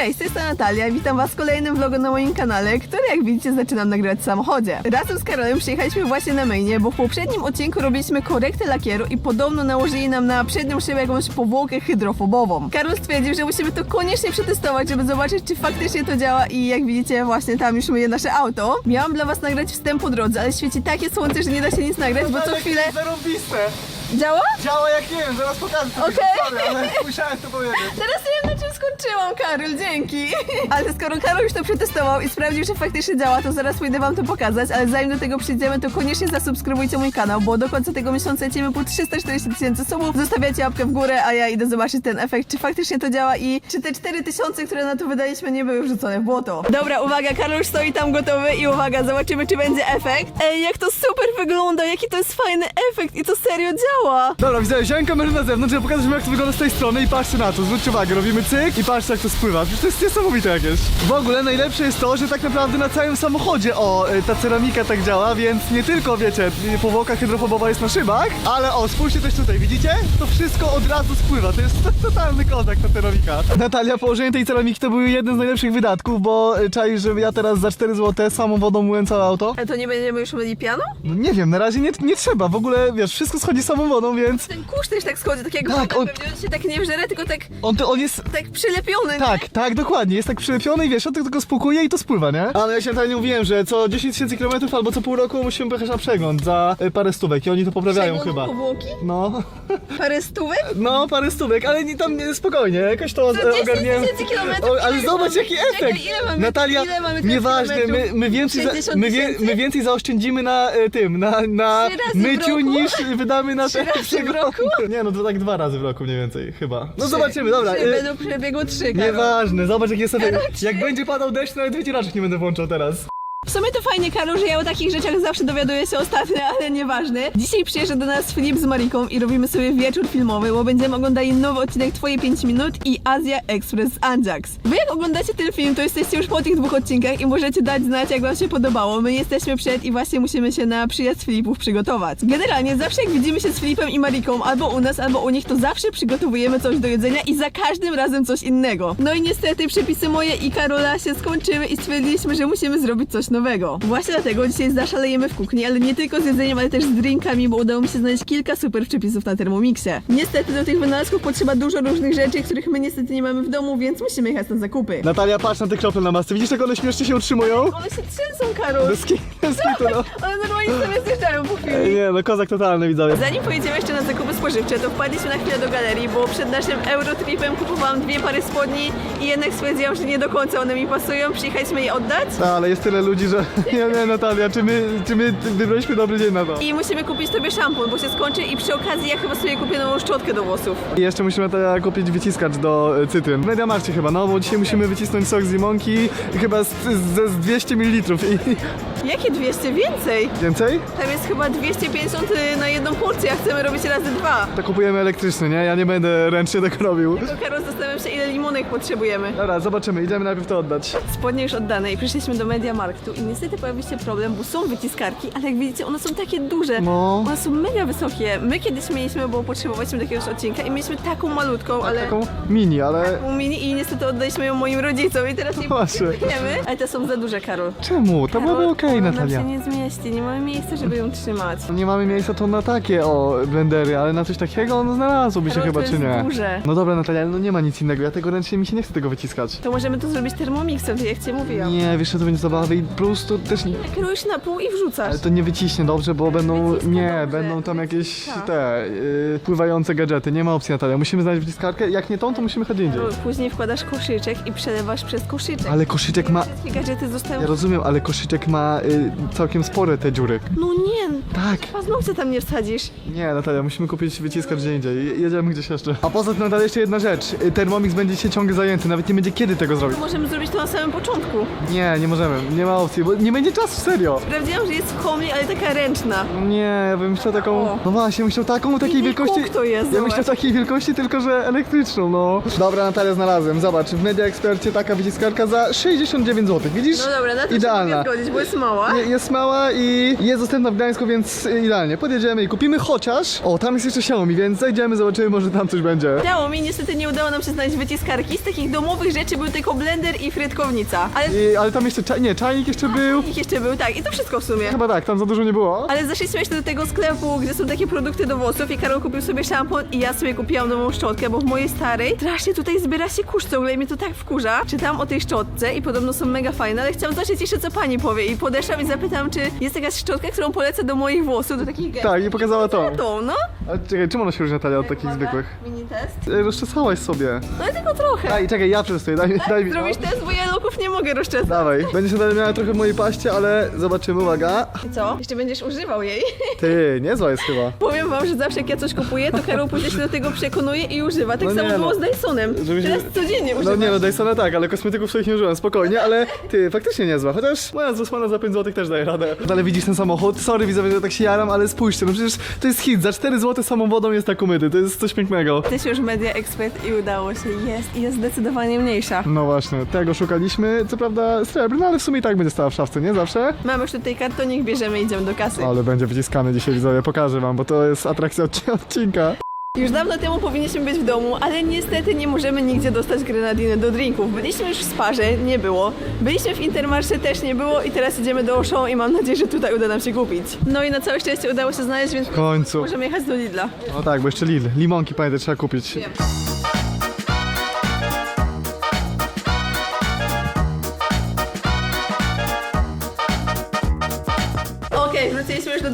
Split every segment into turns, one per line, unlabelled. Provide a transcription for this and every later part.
Cześć, to jest Natalia witam was w kolejnym vlogu na moim kanale, który jak widzicie zaczynam nagrywać w samochodzie. Razem z Karolem przyjechaliśmy właśnie na mainie, bo w poprzednim odcinku robiliśmy korektę lakieru i podobno nałożyli nam na przednią szybę jakąś powłokę hydrofobową. Karol stwierdził, że musimy to koniecznie przetestować, żeby zobaczyć, czy faktycznie to działa i jak widzicie właśnie tam już myje nasze auto. Miałam dla was nagrać wstęp po drodze, ale świeci takie słońce, że nie da się nic nagrać, bo co chwilę...
Zarąbiste!
Działa?
Działa jak nie wiem, zaraz pokażę to
Okej.
okay. ale musiałem to powiedzieć.
Teraz nie wiem na czym skończyłam, Karol, dzięki. Ale skoro Karol już to przetestował i sprawdził, że faktycznie działa, to zaraz pójdę wam to pokazać, ale zanim do tego przyjdziemy, to koniecznie zasubskrybujcie mój kanał, bo do końca tego miesiąca lecimy po 340 tysięcy subów. Zostawiacie łapkę w górę, a ja idę zobaczyć ten efekt, czy faktycznie to działa i czy te 4 tysiące, które na to wydaliśmy, nie były wrzucone w błoto. Dobra, uwaga, Karol już stoi tam gotowy i uwaga, zobaczymy, czy będzie efekt. Ej, jak to super wygląda, jaki to jest fajny efekt i to serio działa.
Dobra, widzę, wziąłem kamerę na zewnątrz, żeby pokazać wam jak to wygląda z tej strony i patrzcie na to, zwróćcie uwagę, robimy cyk i patrzcie jak to spływa, przecież to jest niesamowite jakieś. W ogóle najlepsze jest to, że tak naprawdę na całym samochodzie, o, y, ta ceramika tak działa, więc nie tylko, wiecie, y, powłoka hydrofobowa jest na szybach, ale o, spójrzcie też tutaj, widzicie? To wszystko od razu spływa, to jest to- totalny kozak ta ceramika. Natalia, położenie tej ceramiki to był jeden z najlepszych wydatków, bo y, czaisz, że ja teraz za 4 zł samą wodą myłem całe auto?
A to nie będziemy już myli pianą?
No nie wiem, na razie nie, nie trzeba, w ogóle, wiesz, wszystko schodzi samą wodą, więc
Ten kurz też tak schodzi, tak jak
Tak,
woda,
on-
pewnie on się tak nie wżera, tylko tak,
on, to, on jest
tak przylepiony.
Tak, tak, dokładnie. Jest tak przylepiony i wiesz, on tylko spokuje i to spływa, nie? Ale ja się tak nie mówiłem, że co 10 tysięcy kilometrów albo co pół roku musimy pojechać na przegląd za y, parę stówek i oni to poprawiają
Przegląd
chyba.
powłoki?
No,
Parę stówek?
no parę stówek, ale nie, tam nie, spokojnie, jakoś to
Za
e,
10
ogarniemy.
tysięcy kilometrów?
O, ale
Ile
zobacz
mamy-
jaki
Czekaj,
efekt!
ile mamy-
Natalia,
ile mamy teraz
nieważne, my,
kilometrów?
my, więcej za,
60
my, wie,
tysięcy?
my więcej zaoszczędzimy na e, tym, na, na
Trzy razy w
myciu
roku?
niż wydamy na
Trzy
te
razy w roku?
Nie no, to tak dwa razy w roku mniej więcej chyba. No zobaczymy, dobra.
Trzy,
e,
Będą przebiegu trzy, Karol.
Nieważne, zobacz jaki jest efekt. Jak będzie padał deszcz, nawet wycieraczek nie będę włączał teraz.
W sumie to fajnie, Karol, że ja o takich rzeczach zawsze dowiaduję się ostatnio, ale nieważne. Dzisiaj przyjeżdża do nas Filip z Mariką i robimy sobie wieczór filmowy, bo będziemy oglądali nowy odcinek Twoje 5 minut i Azja Express Anjax. Wy jak oglądacie ten film, to jesteście już po tych dwóch odcinkach i możecie dać znać, jak wam się podobało. My jesteśmy przed i właśnie musimy się na przyjazd Filipów przygotować. Generalnie zawsze jak widzimy się z Filipem i Mariką, albo u nas, albo u nich, to zawsze przygotowujemy coś do jedzenia i za każdym razem coś innego. No i niestety przepisy moje i Karola się skończyły i stwierdziliśmy, że musimy zrobić coś nowego. Właśnie dlatego dzisiaj zaszalejemy w kuchni, ale nie tylko z jedzeniem, ale też z drinkami, bo udało mi się znaleźć kilka super przepisów na Thermomixie. Niestety do tych wynalazków potrzeba dużo różnych rzeczy, których my niestety nie mamy w domu, więc musimy jechać na zakupy.
Natalia, patrz na te krople na masce. Widzisz, jak one śmiesznie się utrzymują?
One się trzęsą, Karol!
Bez ki- bez kitu, no.
One normalnie sobie zjeżdżają po chwili.
Ej, Nie, no kozak totalny, widzowie.
Zanim pojedziemy jeszcze na zakupy spożywcze, to wpadliśmy na chwilę do galerii, bo przed naszym Eurotripem kupowałam dwie pary spodni i jednak stwierdziłam, że nie do końca one mi pasują. Przyjechaliśmy je oddać.
No, ale jest tyle ludzi, że... Nie, nie, Natalia, czy my, czy my wybraliśmy dobry dzień na to?
I musimy kupić tobie szampon, bo się skończy i przy okazji ja chyba sobie kupię nową szczotkę do włosów.
I jeszcze musimy Natalia kupić wyciskacz do e, cytryn. W Mediamarcie chyba, no, bo dzisiaj musimy wycisnąć sok z limonki chyba z, z, z 200 ml i...
Jakie 200? Więcej!
Więcej?
Tam jest chyba 250 na jedną porcję, a chcemy robić razy dwa.
To kupujemy elektryczny, nie? Ja nie będę ręcznie tego robił.
To Karol, zastanawiam się ile limonek potrzebujemy.
Dobra, zobaczymy, idziemy najpierw to oddać.
Spodnie już oddane i przyszliśmy do Mediamarktu i niestety pojawił się problem, bo są wyciskarki, ale jak widzicie one są takie duże.
No.
One są mega wysokie. My kiedyś mieliśmy, bo potrzebowaliśmy do jakiegoś odcinka i mieliśmy taką malutką, ale...
Taką mini, ale...
Taką mini i niestety oddaliśmy ją moim rodzicom i teraz nie potrzebujemy. Ale te są za duże, Karol.
Czemu? To byłoby
Karol,
okej,
ona
Natalia.
się nie zmieści, nie mamy miejsca, żeby ją trzymać.
Nie mamy miejsca to na takie o blendery, ale na coś takiego no znalazłoby się
Karol,
chyba,
to
czy
jest
nie?
duże.
No dobra Natalia, ale no nie ma nic innego, ja tego ręcznie mi się nie chce tego wyciskać.
To możemy to zrobić termomixem, tak jak cię mówiłam.
Nie, wiesz co to będzie zabawy i plus to też nie...
Krojesz na pół i wrzucasz.
Ale to nie wyciśnie dobrze, bo będą...
Wyciska
Nie,
dobrze,
będą tam jakieś
wyciska.
te... Yy, pływające gadżety, nie ma opcji Natalia. Musimy znaleźć wyciskarkę, jak nie tą, to musimy chodzić indziej.
Karol, Później wkładasz koszyczek i przelewasz przez koszyczek.
Ale koszyczek ma...
Wszystkie gadżety zostają...
Ja rozumiem, ale koszyczek ma y, całkiem spore te dziury.
No nie,
Tak.
paznokcie tam nie wsadzisz.
Nie, Natalia, musimy kupić wyciskacz gdzie indziej. Je- Jedziemy gdzieś jeszcze. A poza tym Natalia, jeszcze jedna rzecz. Y, Thermomix będzie się ciągle zajęty, nawet nie będzie kiedy tego zrobić.
To możemy zrobić to na samym początku.
Nie, nie możemy, nie ma opcji, bo nie będzie czasu, serio.
Sprawdziłam, że jest w homie, ale taka ręczna.
Nie, ja bym chciał taką.
O.
No właśnie, bym chciał taką takiej
I
wielkości.
kuk to jest,
ja bym chciał takiej wielkości, tylko że elektryczną, no. Dobra, Natalia znalazłem. Zobacz, w Media Ekspercie taka wyciskarka za 69 zł. Widzisz?
No dobra, na to się
Idealna.
mogę zgodzić, bo jest mało. Mała.
Je- Jest mała i jest dostępna w Gdańsku, więc idealnie. Podjedziemy i kupimy chociaż... O, tam jest jeszcze Xiaomi, więc zajdziemy, zobaczymy, może tam coś będzie.
Xiaomi niestety nie udało nam się znaleźć wyciskarki. Z takich domowych rzeczy był tylko blender i frytkownica. Ale
I, ale tam jeszcze... Cza- nie, czajnik jeszcze był.
ich jeszcze był, tak. I to wszystko w sumie.
Chyba tak, tam za dużo nie było.
Ale zeszliśmy jeszcze do tego sklepu, gdzie są takie produkty do włosów i Karol kupił sobie szampon i ja sobie kupiłam nową szczotkę, bo w mojej starej strasznie tutaj zbiera się kurz ciągle i mnie to tak wkurza. Czytam o tej szczotce i podobno są mega fajne, ale chciałam zobaczyć jeszcze co pani powie i podeszłam i zapytałam, czy jest jakaś szczotka, którą polecę do moich włosów, do takich gęstych.
Tak, i pokazała to.
To, no.
A czekaj, czym ona się różni Natalia od takich
Uwaga,
zwykłych?
Mini test.
Ej, rozczesałaś sobie.
No i tylko trochę.
Daj, czekaj, ja przetestuję, daj, daj mi.
Zrobisz test, bo ja loków nie mogę rozczesać.
Dawaj, będzie się dalej miała trochę mojej paście, ale zobaczymy, uwaga.
I co? Jeszcze będziesz używał jej?
Ty, niezła jest chyba.
Powiem wam, że zawsze jak ja coś kupuję, to Karol później się do tego przekonuje i używa. Tak
No
samo
nie
było
no.
z Dysonem.
Żebyś-
Teraz codziennie
No
używam.
nie, no Dysona tak, ale kosmetyków swoich nie użyłem, spokojnie, ale ty, faktycznie niezła, chociaż moja zasłana za 5 zł też daje radę. No ale widzisz ten samochód, sorry widzowie, że tak się jaram, ale spójrzcie, no przecież to jest hit, za 4 zł samą wodą jest tak umyty, to jest coś pięknego.
Jesteś już media ekspert i udało się. Jest i jest zdecydowanie mniejsza.
No właśnie, tego szukaliśmy, co prawda srebrny, ale w sumie i tak będzie stała w szafce, nie zawsze?
Mamy już tutaj kartonik, bierzemy i idziemy do kasy.
Ale będzie wyciskany dzisiaj widzowie, pokażę wam, bo to jest atrakcja odci- odcinka.
Już dawno temu powinniśmy być w domu, ale niestety nie możemy nigdzie dostać grenadiny do drinków. Byliśmy już w Sparze, nie było. Byliśmy w Intermarché, też nie było i teraz idziemy do Auchan i mam nadzieję, że tutaj uda nam się kupić. No i na całe szczęście udało się znaleźć, więc
W końcu.
możemy jechać do Lidla.
No tak, bo jeszcze Lidl, limonki pamiętaj, trzeba kupić.
Wiem.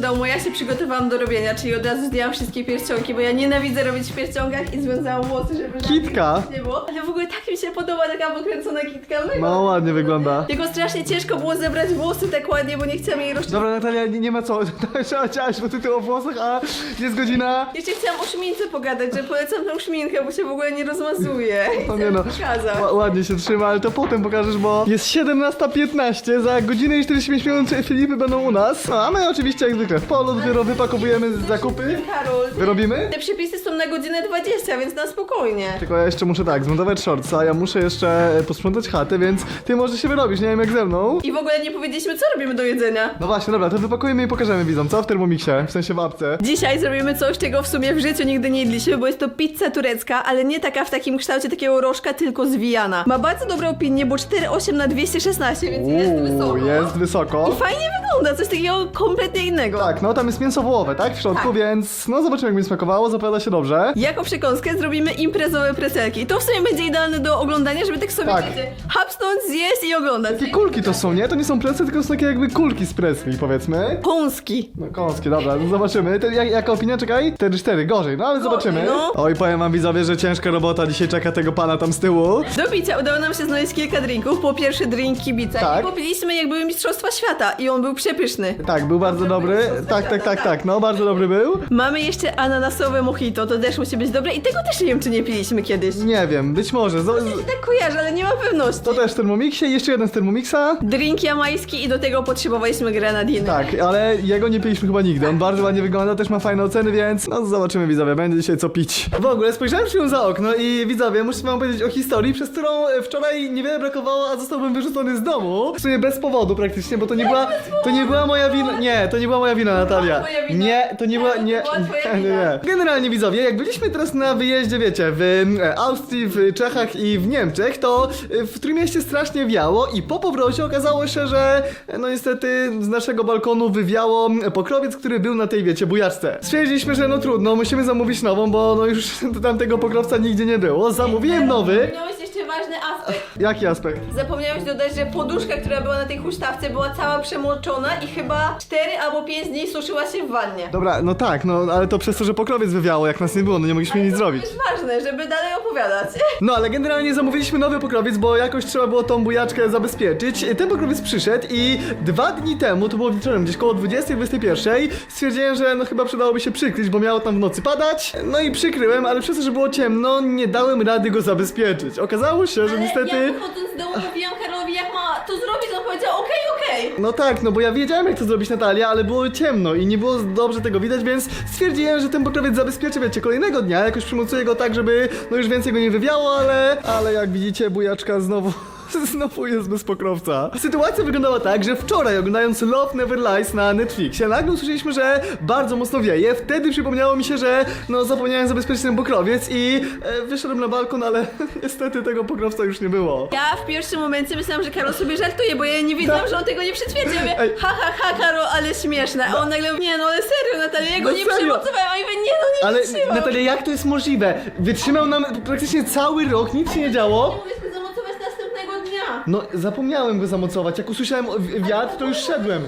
Do domu. Ja się przygotowałam do robienia, czyli od razu zdjęłam wszystkie pierścionki, bo ja nienawidzę robić w pierścionkach i związałam włosy, żeby
Kitka.
żadnych nie było. Ale w ogóle tak mi się podoba taka pokręcona kitka.
No ładnie wygląda.
Tylko strasznie ciężko było zebrać włosy tak ładnie, bo nie chciałam jej rozczesać.
Dobra Natalia, nie, nie ma co, trzeba ciąć, bo ty tu o włosach, a jest godzina...
Jeszcze chciałam o szmince pogadać, że polecam tą szminkę, bo się w ogóle nie rozmazuje.
No nie no,
Pokazać.
Ła- ładnie się trzyma, ale to potem pokażesz, bo jest 17.15, za godzinę i 45 minut Filipy będą u nas. A my oczywiście jak zwykle w polu dopiero wypakowujemy zakupy.
Karol,
Wyrobimy?
te przepisy są na godzinę 20, więc na spokojnie.
Tylko ja jeszcze muszę tak, zmontować shortsa, ja muszę jeszcze e, posprzątać chatę, więc ty możesz się wyrobić, nie wiem jak ze mną.
I w ogóle nie powiedzieliśmy, co robimy do jedzenia.
No właśnie, dobra, to wypakujemy i pokażemy widzom, co w Thermomixie, w sensie w apce.
Dzisiaj zrobimy coś, czego w sumie w życiu nigdy nie jedliśmy, bo jest to pizza turecka, ale nie taka w takim kształcie takiego rożka, tylko zwijana. Ma bardzo dobrą opinię, bo 4,8 na 216, więc jest wysoko.
jest wysoko.
I fajnie wygląda, coś takiego kompletnie innego.
Tak, no tam jest mięso wołowe, tak? W środku,
Tak.
więc no zobaczymy jak mi smakowało, zapowiada się dobrze.
Jako przekąskę zrobimy imprezowe precelki. I to w sumie będzie idealne do oglądania, żeby tak sobie
Tak.
wiecie, hapsnąć, zjeść i oglądać.
Jakie kulki to są, nie? To nie są plecy, tylko są takie jakby kulki z Presley, powiedzmy.
Pąski.
No kąskie, dobra, no zobaczymy. Te, jak, jaka opinia? Czekaj. 4-4, gorzej, no ale zobaczymy.
no.
Oj, powiem wam widzowie, że ciężka robota dzisiaj czeka tego pana tam z tyłu.
Do picia udało nam się znaleźć kilka drinków. Po pierwszy drink kibica.
Tak.
I popiliśmy jak były Mistrzostwa Świata i on był przepyszny.
Tak, był bardzo dobry. Tak, tak, tak, tak, no bardzo dobry był.
Mamy jeszcze ananasowe mojito, to też musi być dobre i tego też nie wiem, czy nie piliśmy kiedyś.
Nie wiem, być może. Z,
Tak kojarzę, ale nie mam pewności.
to też w Thermomixie, jeszcze jeden z Thermomixa.
Drink jamański i do tego potrzebowaliśmy grenadiny.
Tak, ale jego nie piliśmy chyba nigdy. On bardzo ładnie wygląda, też ma fajne oceny, więc no zobaczymy widzowie, będzie dzisiaj co pić. W ogóle spojrzałem się za okno i widzowie, muszę wam powiedzieć o historii, przez którą e, wczoraj niewiele brakowało, a zostałbym wyrzucony z domu. W sumie bez powodu praktycznie, bo to nie była, to nie była moja wina. Nie, to nie była moja wina, Natalia.
twoja wina.
Nie, to nie była,
to
nie,
była twoja
nie, nie,
wina.
nie. Generalnie widzowie, jak byliśmy teraz na wyjeździe, wiecie, w e, Austrii, w Czechach i w Niemczech, to e, w Trójmieście strasznie wiało i po powrocie okazało się, że e, no niestety z naszego balkonu wywiało pokrowiec, który był na tej, wiecie, bujaczce. Stwierdziliśmy, że no trudno, musimy zamówić nową, bo no już tamtego pokrowca nigdzie nie było. Zamówiłem nowy.
Miałeś jeszcze ważny aspekt.
Jaki aspekt?
Zapomniałeś dodać, że poduszka, która była na tej huśtawce była cała przemoczona i chyba 4 albo 5 dni suszyła się w wannie.
Dobra, no tak, no ale to przez to, że pokrowiec wywiało, jak nas nie było, no nie mogliśmy nic
to
zrobić.
jest ważne, żeby dalej opowiadać.
No ale generalnie zamówiliśmy nowy pokrowiec, bo jakoś trzeba było tą bujaczkę zabezpieczyć. Ten pokrowiec przyszedł i dwa dni temu, to było wieczorem, gdzieś koło 20-21, stwierdziłem, że no chyba przydałoby się przykryć, bo miało tam w nocy padać. No i przykryłem, ale przez to, że było ciemno, nie dałem rady go zabezpieczyć. Okazało się, że
Ale
niestety...
ja wychodząc z domu mówiłam Karolowi, jak ma to zrobić, on powiedział okej, okej.
No tak, no bo ja wiedziałem jak to zrobić Natalia, ale było ciemno i nie było dobrze tego widać, więc stwierdziłem, że ten pokrowiec zabezpieczę, wiecie, kolejnego dnia, jakoś przymocuję go tak, żeby no już więcej go nie wywiało, ale, ale jak widzicie bujaczka znowu Znowu jest bez pokrowca. Sytuacja wyglądała tak, że wczoraj oglądając Love Never Lies na Netflixie, nagle usłyszeliśmy, że bardzo mocno wieje. Wtedy przypomniało mi się, że no zapomniałem zabezpieczyć ten pokrowiec i e, wyszedłem na balkon, ale niestety tego pokrowca już nie było.
Ja w pierwszym momencie myślałam, że Karol sobie żartuje, bo ja nie wiedziałam,
Tak.
że on tego nie przetwierdzi. Ja mówię,
Ej.
ha, ha, ha, Karol, ale śmieszne. A on nagle, nie no, ale serio, Natalia, ja go
No
nie
serio.
przymocowałem. A ja mówię, nie no, nie
Ale
wytrzymam.
Natalia, jak to jest możliwe? Wytrzymał nam praktycznie cały rok, nic się nie działo
mogę się zamocować następnego dnia.
No, zapomniałem go zamocować. Jak usłyszałem wi- wiatr, to już szedłem.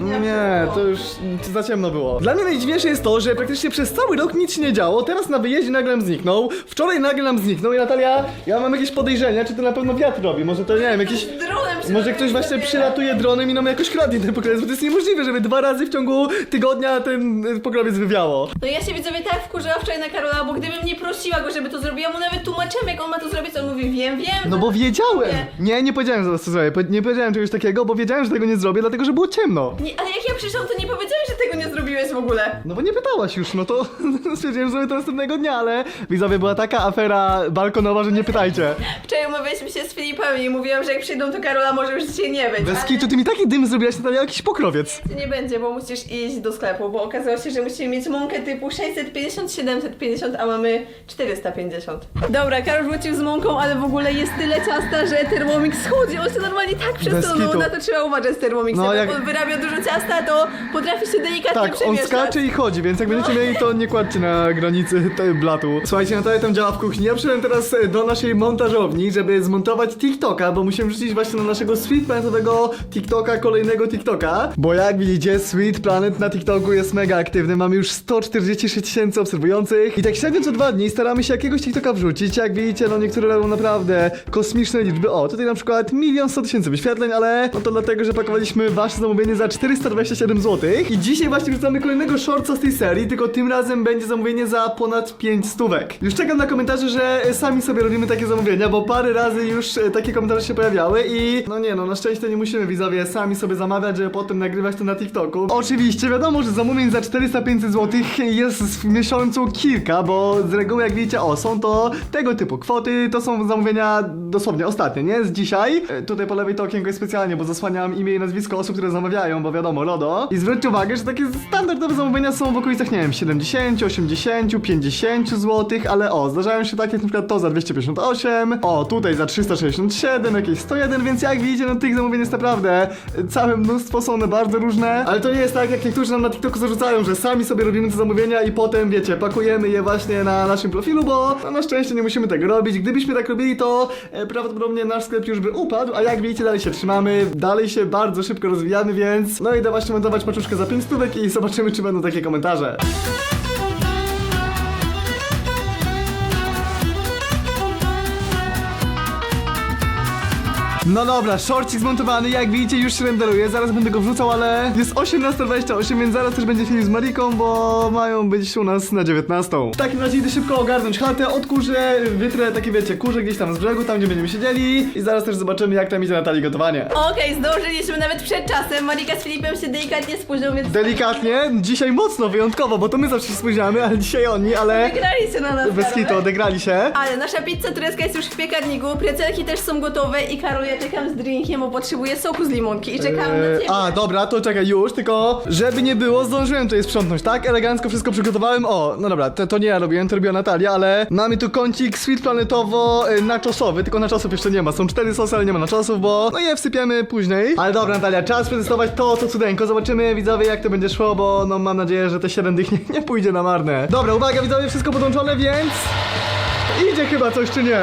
Nie, to już za ciemno było. Dla mnie najdziwniejsze jest to, że praktycznie przez cały rok nic się nie działo, teraz na wyjeździe nagle nam zniknął, wczoraj nagle nam zniknął i Natalia, ja mam jakieś podejrzenia, czy to na pewno wiatr robi, może to nie wiem, jakiś...
Dronem się
Może ktoś właśnie przylatuje dronem i nam jakoś kradnie ten pokrowiec, bo to jest niemożliwe, żeby dwa razy w ciągu tygodnia ten y, pokrowiec wywiało.
No ja się widzowie tak wkurzała wczoraj na Karola, bo gdybym nie prosiła go, żeby to zrobił, ja mu nawet tłumaczyłem, jak on ma to zrobić, to on mówi, wiem, wiem.
No bo wiedziałem!
Nie.
Nie, nie powiedziałem, że to zrobię, Po- nie powiedziałem czegoś takiego, bo wiedziałem, że tego nie zrobię, dlatego, że było ciemno.
Nie, ale jak ja przyszłam, to nie powiedziałeś, że tego nie zrobiłeś w ogóle.
No bo nie pytałaś już, no to stwierdziłem, że zrobię to następnego dnia, ale widzowie, była taka afera balkonowa, że nie pytajcie.
Wczoraj umawialiśmy się z Filipami i mówiłam, że jak przyjdą, to Karola może już dzisiaj nie być.
Bez
ale
kitu, ty mi taki dym zrobiłaś, Natalia, jakiś pokrowiec.
Nie będzie, bo musisz iść do sklepu, bo okazało się, że musimy mieć mąkę typu 650, 750, a mamy 450. Dobra, Karol wrócił z mąką, ale w ogóle jest tyle ciasta, że Thermomix schudzi. On się normalnie tak przesunął,
kitu.
na to trzeba uważać z Thermomixem.
No,
jak on wyrabia dużo ciasta, to potrafi się delikatnie
Tak, on skacze i chodzi, więc jak będziecie mieli, to nie kładźcie na granicy tej blatu. Słuchajcie, Natalia tam działa w kuchni. Ja przyszedłem teraz e, do naszej montażowni, żeby zmontować TikToka, bo musimy wrzucić właśnie na naszego Sweet Planetowego TikToka kolejnego TikToka. Bo jak widzicie, Sweet Planet na TikToku jest mega aktywny. Mamy już 146 tysięcy obserwujących i tak średnio co dwa dni staramy się jakiegoś TikToka wrzucić. Jak widzicie, no niektóre robią naprawdę kosmiczne liczby. O, tutaj na przykład milion sto tysięcy wyświetleń, ale no to dlatego, że pakowaliśmy wasze zamówienie za 427 zł. I dzisiaj właśnie wrzucamy kolejnego shortsa z tej serii, tylko tym razem będzie zamówienie za ponad 5 stówek. Już czekam na komentarze, że e, sami sobie robimy takie zamówienia, bo parę razy już e, takie komentarze się pojawiały i no nie no, na szczęście nie musimy widzowie sami sobie zamawiać, żeby potem nagrywać to na TikToku. Oczywiście wiadomo, że zamówień za 400-500 zł jest w miesiącu kilka, bo z reguły jak widzicie, o są to tego typu kwoty, to są zamówienia dosłownie ostatnie, nie? Z dzisiaj. E, Tutaj po lewej to okienko jest specjalnie, bo zasłaniam imię i nazwisko osób, które zamawiają, bo wiadomo, RODO. I zwróćcie uwagę, że takie standardowe zamówienia są w okolicach, nie wiem, 70, 80, 50 zł, ale o, zdarzają się takie przykład to za 258, o, tutaj za 367, jakieś 101, więc jak widzicie, no tych zamówień jest naprawdę e, całe mnóstwo, są one bardzo różne, ale to nie jest tak, jak niektórzy nam na TikToku zarzucają, że sami sobie robimy te zamówienia i potem, wiecie, pakujemy je właśnie na naszym profilu, bo no, na szczęście nie musimy tego robić. Gdybyśmy tak robili, to e, prawdopodobnie nasz sklep już by upadł, a jak widzicie, dalej się trzymamy, dalej się bardzo szybko rozwijamy, więc no idę właśnie montować paczuszkę za 5 stówek i zobaczymy, czy będą takie komentarze. No dobra, shortcik zmontowany, jak widzicie już się renderuje, zaraz będę go wrzucał, ale jest 18.28, więc zaraz też będzie film z Mariką, bo mają być u nas na 19. W takim razie idę szybko ogarnąć chatę, odkurzę, wytrę takie wiecie, kurze gdzieś tam z brzegu, tam gdzie będziemy siedzieli i zaraz też zobaczymy jak tam idzie Natalii gotowanie.
Okej, zdążyliśmy nawet przed czasem. Marika z Filipem się delikatnie spóźnią, więc
Delikatnie, dzisiaj mocno, wyjątkowo, bo to my zawsze się spóźniamy, ale dzisiaj oni, ale
wygrali się na nas.
bez
Karol.
odegrali się.
Ale nasza pizza turecka jest już w piekarniku, precelki też są gotowe i Karol, ja czekam z drinkiem, bo potrzebuję soku z limonki i czekam na
Eee,
ciebie.
A, dobra, to czekaj, już, tylko żeby nie było, zdążyłem tutaj sprzątnąć, tak? Elegancko wszystko przygotowałem. O, no dobra, to, to nie ja robiłem, to robiła Natalia, ale mamy tu kącik sweet planetowo e, nachossowy, tylko naczosów jeszcze nie ma. Są cztery sosy, ale nie ma naczosów, bo no je wsypiemy później. Ale dobra, Natalia, czas przetestować to, co cudeńko. Zobaczymy, widzowie, jak to będzie szło, bo no mam nadzieję, że te 7 dych nie, nie pójdzie na marne. Dobra, uwaga, widzowie, wszystko podłączone, więc... Idzie chyba coś, czy nie?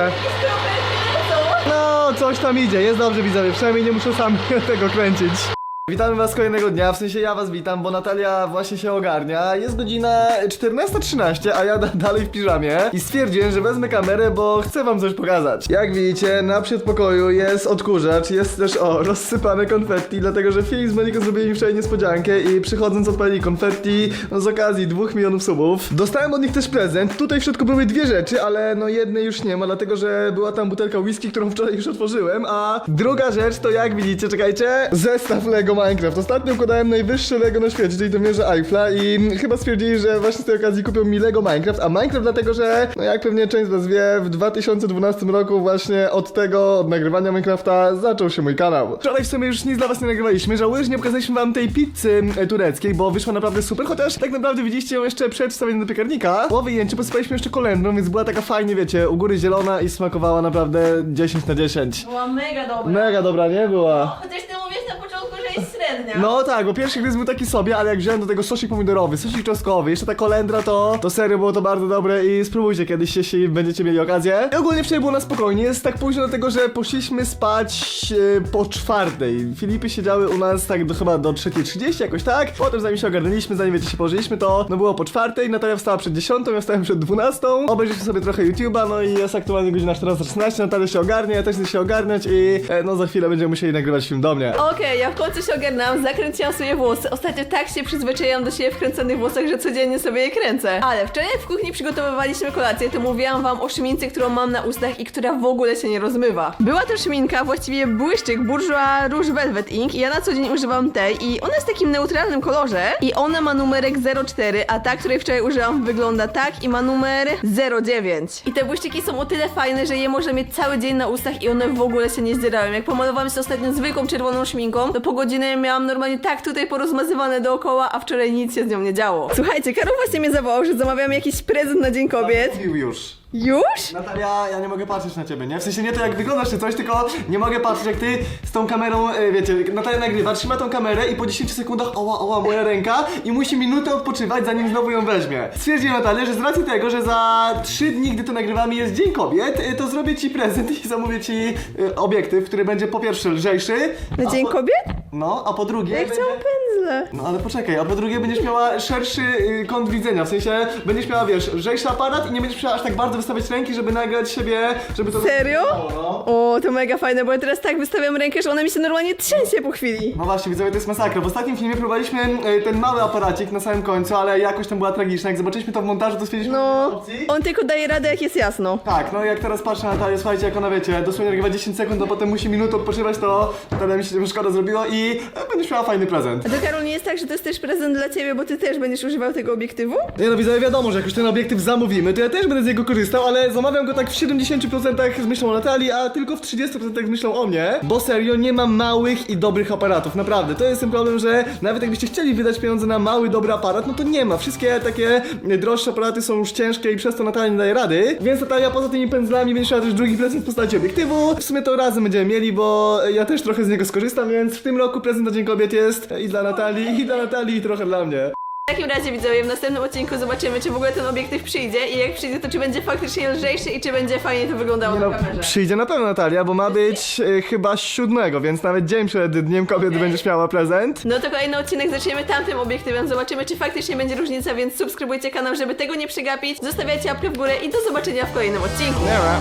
No, coś tam idzie, jest dobrze widzowie, przynajmniej nie muszę sam tego kręcić. Witamy was kolejnego dnia, w sensie ja was witam, bo Natalia właśnie się ogarnia. Jest godzina 14.13, a ja da dalej w piżamie i stwierdziłem, że wezmę kamerę, bo chcę wam coś pokazać. Jak widzicie, na przedpokoju jest odkurzacz, jest też, o, rozsypane konfetti, dlatego że Filip z Moniką zrobili mi wczoraj niespodziankę i przychodząc odpalili konfetti no, z okazji dwóch milionów subów. Dostałem od nich też prezent, tutaj w środku były dwie rzeczy, ale no jednej już nie ma, dlatego że była tam butelka whisky, którą wczoraj już otworzyłem, a druga rzecz to jak widzicie, czekajcie, zestaw Lego Lego Minecraft. Ostatnio układałem najwyższe Lego na świecie, czyli to wieżę Eiffla i chyba stwierdzili, że właśnie z tej okazji kupią mi Lego Minecraft, a Minecraft dlatego, że no jak pewnie część z was wie, w 2012 roku właśnie od tego, od nagrywania Minecrafta zaczął się mój kanał. Wczoraj w sumie już nic dla was nie nagrywaliśmy, żałuję, że nie pokazaliśmy wam tej pizzy e, tureckiej, bo wyszła naprawdę super, chociaż tak naprawdę widzieliście ją jeszcze przed wstawieniem do piekarnika. Po wyjęciu posypaliśmy jeszcze kolendrą, więc była taka fajnie, wiecie, u góry zielona i smakowała naprawdę 10 na 10.
Była mega dobra.
Mega dobra, nie była?
Chociaż ty mówisz na średnia.
No tak, bo pierwszy gryz był taki sobie, ale jak wziąłem do tego sosik pomidorowy, sosik czosnkowy, jeszcze ta kolendra, to, to serio było to bardzo dobre i spróbujcie kiedyś, jeśli będziecie mieli okazję. I ogólnie wczoraj było na spokojnie, jest tak późno dlatego, że poszliśmy spać e, po czwartej. Filipy siedziały u nas tak do, chyba do 3.30 jakoś tak, potem zanim się ogarnęliśmy, zanim wiecie się położyliśmy, to no było po czwartej, Natalia wstała przed 10, ja wstałem przed 12, obejrzyjcie sobie trochę YouTube'a, no i jest aktualnie godzina 14.16, Natalia się ogarnie, ja też chcę się ogarniać i e, no za chwilę będziemy musieli nagrywać film do mnie.
Okej, ja w końcu się ogarnęłam, zakręciłam sobie włosy. Ostatnio tak się przyzwyczaiłam do siebie w włosach, że codziennie sobie je kręcę. Ale wczoraj w kuchni przygotowywaliśmy kolację, to mówiłam wam o szmince, którą mam na ustach i która w ogóle się nie rozmywa. Była to szminka, właściwie błyszczyk Bourjois Rouge Velvet Ink i ja na co dzień używam tej i ona jest w takim neutralnym kolorze i ona ma numerek 04, a ta, której wczoraj użyłam wygląda tak i ma numer 09. I te błyszczyki są o tyle fajne, że je można mieć cały dzień na ustach i one w ogóle się nie zdzierają. Jak pomalowałam się ostatnio zwykłą czerwoną szminką, to po godzinie miałam normalnie tak tutaj porozmazywane dookoła, a wczoraj nic się z nią nie działo. Słuchajcie, Karol właśnie mnie zawołał, że zamawiam jakiś prezent na Dzień Kobiet.
Mówił już.
Już?
Natalia, ja nie mogę patrzeć na ciebie, nie? W sensie nie to jak wyglądasz czy coś, tylko nie mogę patrzeć jak ty z tą kamerą, e, wiecie, Natalia nagrywa, trzyma tą kamerę i po 10 sekundach oła, oła, moja ręka i musi minutę odpoczywać, zanim znowu ją weźmie. Stwierdziłem Natalia, że z racji tego, że za 3 dni, gdy to nagrywamy jest Dzień Kobiet, e, to zrobię ci prezent i zamówię ci e, obiektyw, który będzie po pierwsze lżejszy.
Na
a
Dzień
po,
Kobiet?
No, a po drugie
Ja
będzie...
chciałam
No ale poczekaj, a po drugie będziesz miała szerszy y, kąt widzenia, w sensie będziesz miała, wiesz, lżejszy aparat i nie będziesz musiała aż tak bardzo wystawiać ręki, żeby nagrać siebie, żeby to...
Serio?
No.
O, to mega fajne, bo ja teraz tak wystawiam rękę, że ona mi się normalnie trzęsie po chwili.
No właśnie, widzowie, to jest masakra. W ostatnim filmie próbowaliśmy y, ten mały aparacik na samym końcu, ale jakoś tam była tragiczna. Jak zobaczyliśmy to w montażu, to stwierdziliśmy, że nie ma
No,
opcji.
on tylko daje radę, jak jest jasno.
Tak, no jak teraz patrzę na Natalię, słuchajcie, jak ona wiecie, dosłownie nagrywa 10 sekund, a potem musi minutę odpoczywać, to Natalia mi się szkoda zrobiło i e, będziesz miała fajny prezent.
A to Karol, nie jest tak, że to jest też prezent dla ciebie, bo ty też będziesz używał tego obiektywu?
Nie no widzowie, wiadomo, że jak już ten obiektyw zamówimy, to ja też będę z niego korzystał, ale zamawiam go tak w 70% z myślą o Natalii, a tylko w 30% z myślą o mnie, bo serio nie mam małych i dobrych aparatów, naprawdę. To jest ten problem, że nawet jakbyście chcieli wydać pieniądze na mały, dobry aparat, no to nie ma. Wszystkie takie droższe aparaty są już ciężkie i przez to Natalia nie daje rady, więc Natalia poza tymi pędzlami będzie miała też drugi prezent w postaci obiektywu. W sumie to razem będziemy mieli, bo ja też trochę z niego skorzystam, więc w tym roku prezent na Dzień Kobiet jest i dla Natalii, i dla Natalii, i trochę dla mnie.
W takim razie widzowie, w następnym odcinku zobaczymy, czy w ogóle ten obiektyw przyjdzie i jak przyjdzie, to czy będzie faktycznie lżejszy i czy będzie fajnie to wyglądało
Nie
na
no,
kamerze.
przyjdzie na pewno Natalia, bo ma być e, chyba siódmego, więc nawet dzień przed Dniem Kobiet będziesz miała prezent.
No to kolejny odcinek zaczniemy tamtym obiektywem, zobaczymy czy faktycznie będzie różnica, więc subskrybujcie kanał, żeby tego nie przegapić, zostawiajcie łapkę w górę i do zobaczenia w kolejnym odcinku.
Nie ma.